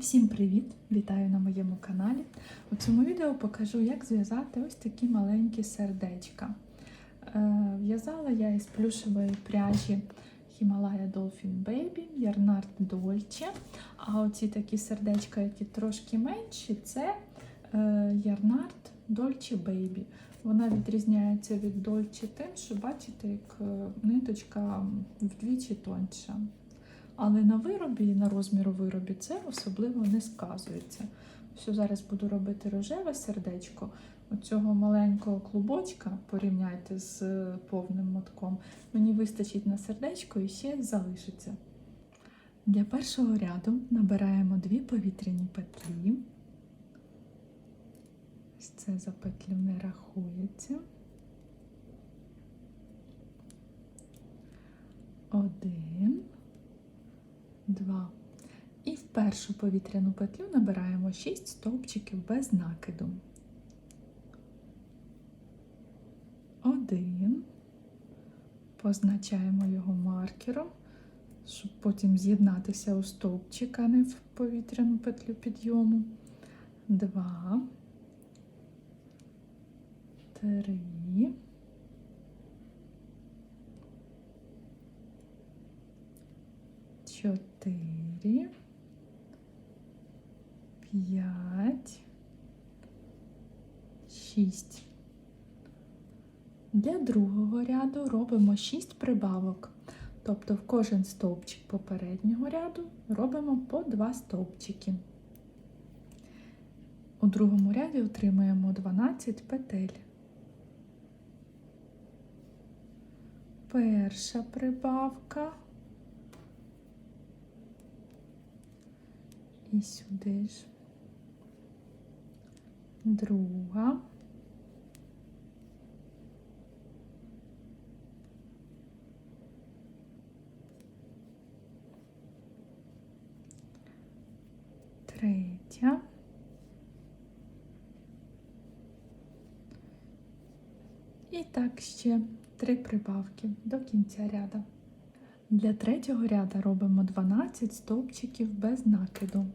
Всім привіт! Вітаю на моєму каналі. У цьому відео покажу, як зв'язати ось такі маленькі сердечка. Е, В'язала я із плюшевої пряжі Himalaya Dolphin Baby, Ярнард Dolce. А оці такі сердечка, які трошки менші, це е, Ярнард Dolce Baby. Вона відрізняється від Dolce тим, що бачите, як е, ниточка вдвічі тоньша. Але на виробі і на розміру виробі це особливо не сказується. Що зараз буду робити рожеве сердечко. Оцього маленького клубочка порівняйте з е, повним мотком. Мені вистачить на сердечко і ще залишиться. Для першого ряду набираємо дві повітряні петлі. Ось Це за петлю не рахується. Один. Два. І в першу повітряну петлю набираємо 6 стовпчиків без накиду. Один. Позначаємо його маркером, щоб потім з'єднатися у стовпчик, а не в повітряну петлю підйому. Два. Три. Чотири. П'ять. Шість. Для другого ряду робимо 6 прибавок. Тобто в кожен стовпчик попереднього ряду робимо по 2 стовпчики. У другому ряді отримуємо 12 петель. Перша прибавка. І сюди ж. Друга. Третя. І так ще три прибавки до кінця ряду. Для третього ряду робимо 12 стовпчиків без накиду.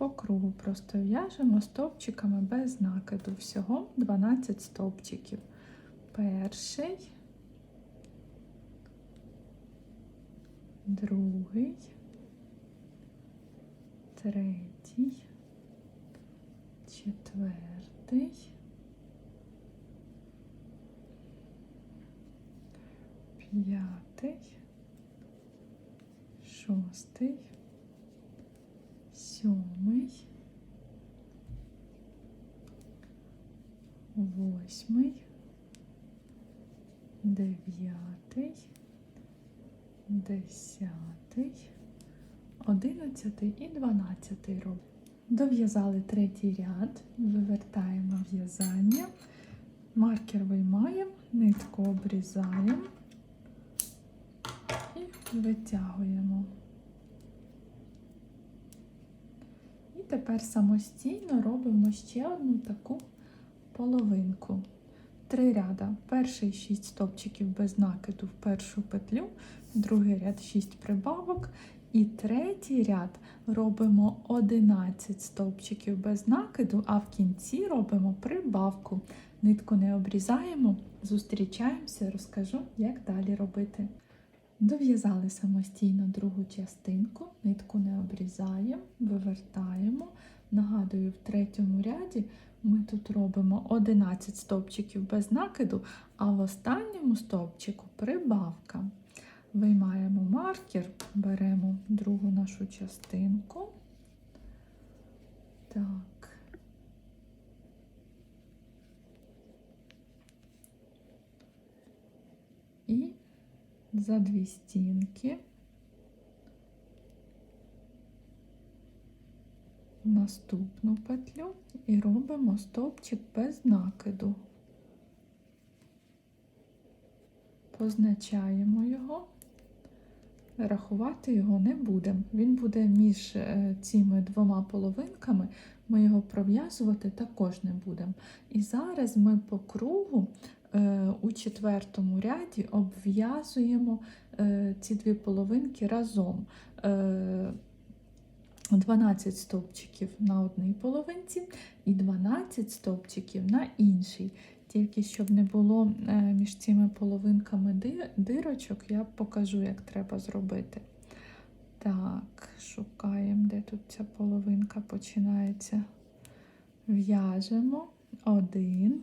По кругу просто в'яжемо стовпчиками без накиду. Всього 12 стовпчиків. Перший, другий, третій, четвертий. П'ятий, шостий, сьомий, восьмий, дев'ятий, десятий, одинадцятий і дванадцятий роб. Дов'язали третій ряд, вивертаємо в'язання, маркер виймаємо, нитку обрізаємо і витягуємо. І тепер самостійно робимо ще одну таку половинку. Три ряда. Перший 6 стовпчиків без накиду в першу петлю, другий ряд 6 прибавок. І третій ряд робимо 11 стовпчиків без накиду, а в кінці робимо прибавку. Нитку не обрізаємо, зустрічаємося, розкажу, як далі робити. Дов'язали самостійно другу частинку, нитку не обрізаємо, вивертаємо. Нагадую, в третьому ряді ми тут робимо 11 стовпчиків без накиду, а в останньому стовпчику прибавка. Виймаємо маркер, беремо другу нашу частинку. Так. І за дві стінки наступну петлю і робимо стовпчик без накиду. Позначаємо його, рахувати його не будемо. Він буде між е, цими двома половинками, ми його пров'язувати також не будемо. І зараз ми по кругу у четвертому ряді обв'язуємо е, ці дві половинки разом. 12 стовпчиків на одній половинці і 12 стовпчиків на іншій. Тільки щоб не було е, між цими половинками дирочок, я покажу, як треба зробити. Так, шукаємо, де тут ця половинка починається. В'яжемо один,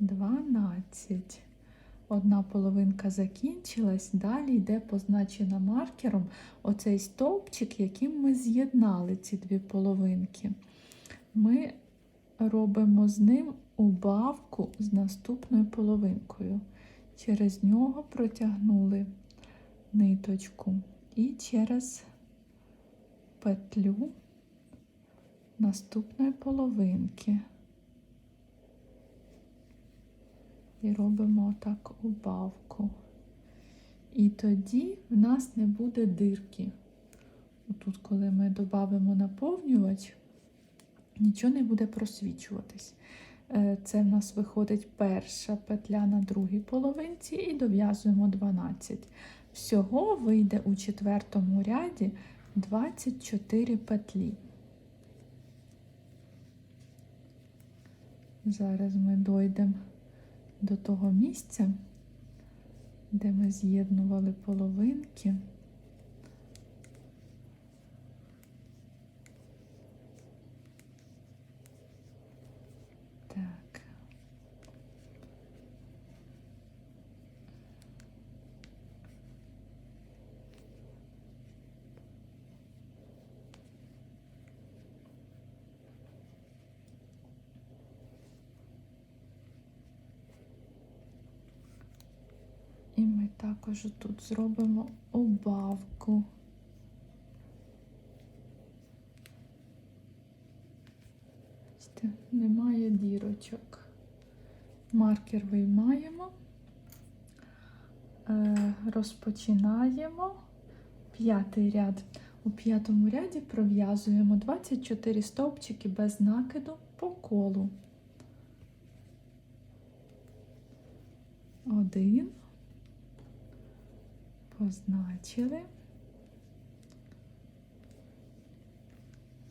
дванадцять. Одна половинка закінчилась, далі йде позначена маркером оцей стовпчик, яким ми з'єднали ці дві половинки. Ми робимо з ним убавку з наступною половинкою. Через нього протягнули ниточку і через петлю наступної половинки. І робимо так убавку. І тоді в нас не буде дирки. Тут, коли ми додамо наповнювач, нічого не буде просвічуватись. Е, Це в нас виходить перша петля на другій половинці і дов'язуємо 12. Всього вийде у четвертому ряді 24 петлі. Зараз ми дойдемо до того місця, де ми з'єднували половинки. Так. І ми також тут зробимо. Бачите, Немає дірочок. Маркер виймаємо, Е, розпочинаємо п'ятий ряд. У п'ятому ряді пров'язуємо 24 стовпчики без накиду по колу. Один. Позначили.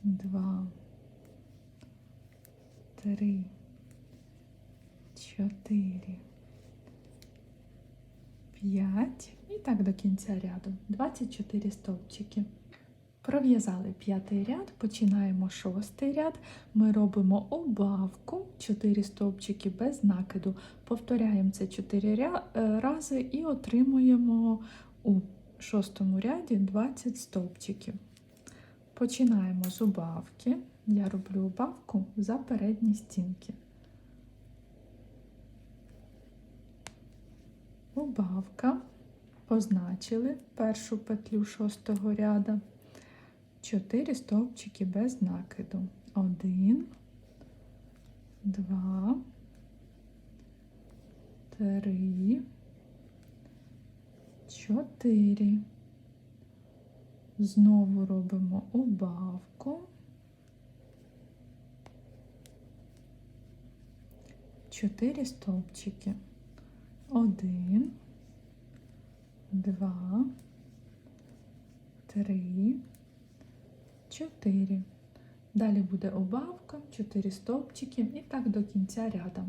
Два. Три. Чотири. П'ять. І так до кінця ряду. 24 стовпчики. Пров'язали п'ятий ряд, починаємо шостий ряд. Ми робимо убавку 4 стовпчики без накиду. Повторяємо це 4 ря- е, рази і отримуємо у шостому ряді 20 стовпчиків. Починаємо з убавки. Я роблю убавку за передні стінки. Убавка. Позначили першу петлю шостого ряда. 4 стовпчики без накиду. 1, 2, 3, 4. Знову робимо убавку. 4 стовпчики. 1, 2, 3, 4. Далі буде убавка, 4 стовпчики і так до кінця ряду.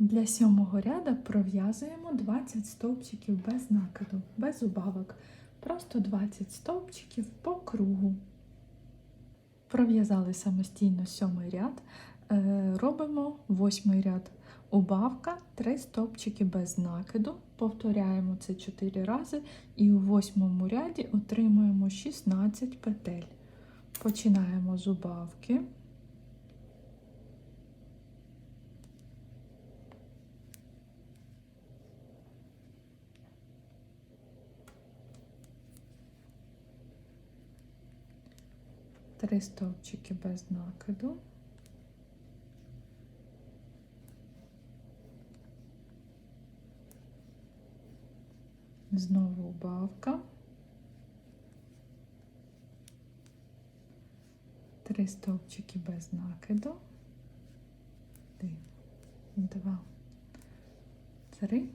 Для сьомого ряду пров'язуємо 20 стовпчиків без накиду, без убавок. Просто 20 стовпчиків по кругу. Пров'язали самостійно сьомий ряд, Е, робимо восьмий ряд. Убавка 3 стовпчики без накиду. Повторяємо це 4 рази і у восьмому ряді отримуємо 16 петель. Починаємо з убавки. Три стовпчики без накиду. Знову убавка. Три стовпчики без накиду. Один, два, три.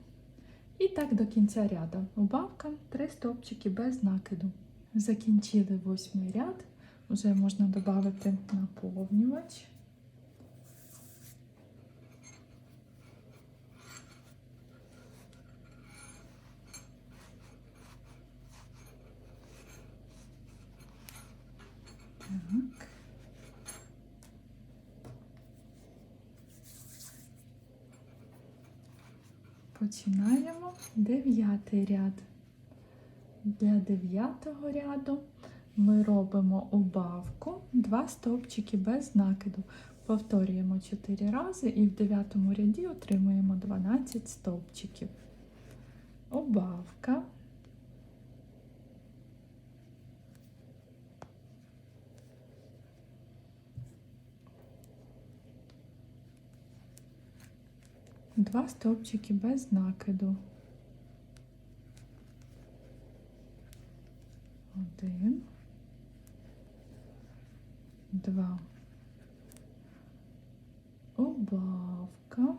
І так до кінця ряду. Убавка, три стовпчики без накиду. Закінчили восьмий ряд. Вже можна додати наповнювач. Починаємо дев'ятий ряд. Для дев'ятого ряду ми робимо убавку, два стовпчики без накиду. Повторюємо 4 рази і в дев'ятому ряді отримуємо 12 стовпчиків. Убавка. Два стовпчики без накиду. Один, два. Убавка.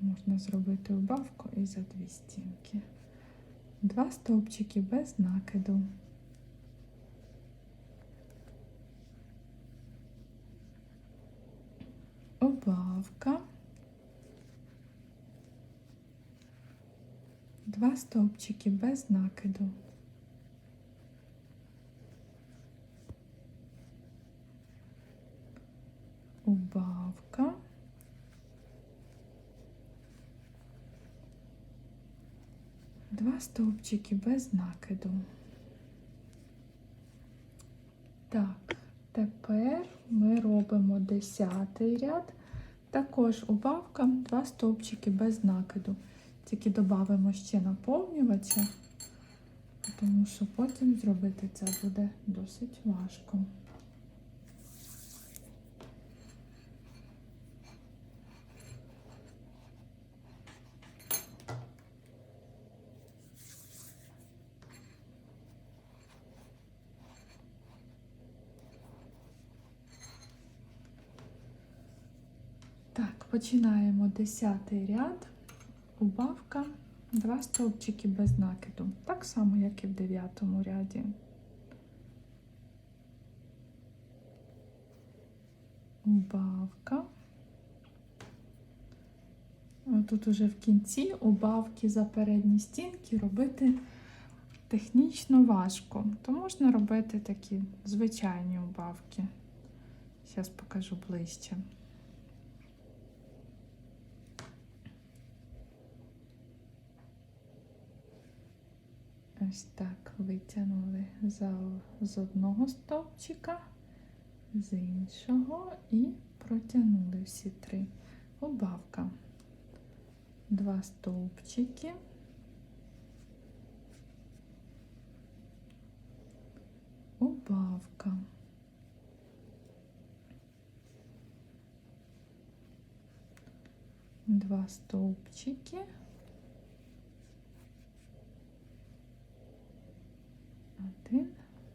Можна зробити убавку і за дві стінки. Два стовпчики без накиду. Убавка. Два стовпчики без накиду. Убавка. Два стовпчики без накиду. Так, тепер ми робимо десятий ряд. Також убавка, два стовпчики без накиду. Тільки додамо ще наповнювача, тому що потім зробити це буде досить важко. Так, починаємо десятий ряд, убавка, два стовпчики без накиду. Так само, як і в дев'ятому ряді. Убавка. Тут уже в кінці убавки за передні стінки робити технічно важко, то можна робити такі звичайні убавки. Зараз покажу ближче. Ось так витягнули з одного стовпчика, з іншого і протягнули всі три. Убавка. Два стовпчики. Убавка. Два стовпчики. Один,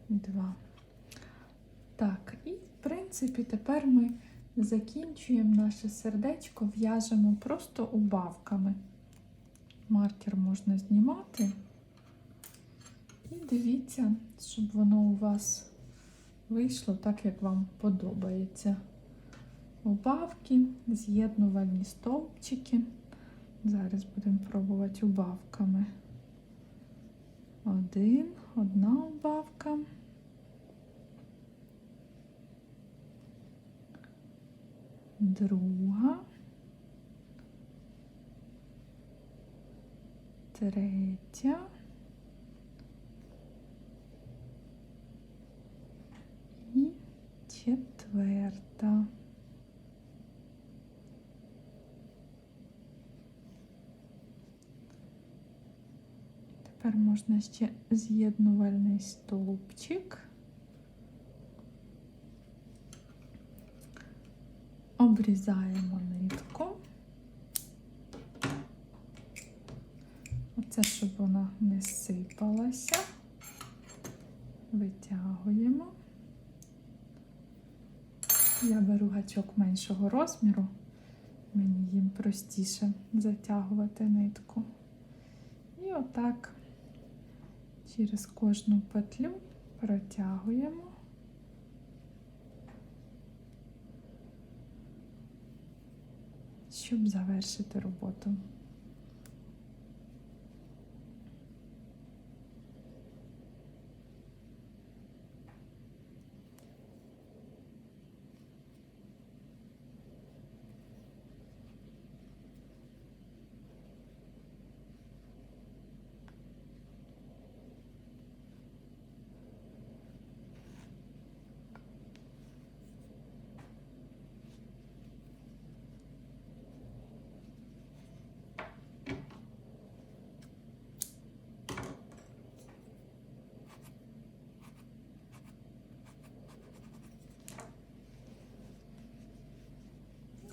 два. Так, і в принципі тепер ми закінчуємо наше сердечко, в'яжемо просто убавками. Маркер можна знімати. І дивіться, щоб воно у вас вийшло так, як вам подобається. Убавки, з'єднувальні стовпчики. Зараз будемо пробувати убавками. Один, одна убавка. Друга. Третя. І четверта. Тепер можна ще з'єднувальний стовпчик. Обрізаємо нитку. Оце, щоб вона не сипалася. Витягуємо. Я беру гачок меншого розміру, мені їм простіше затягувати нитку. І отак через кожну петлю протягуємо. Щоб завершити роботу.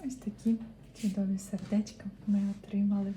Ось такі чудові сердечка ми отримали.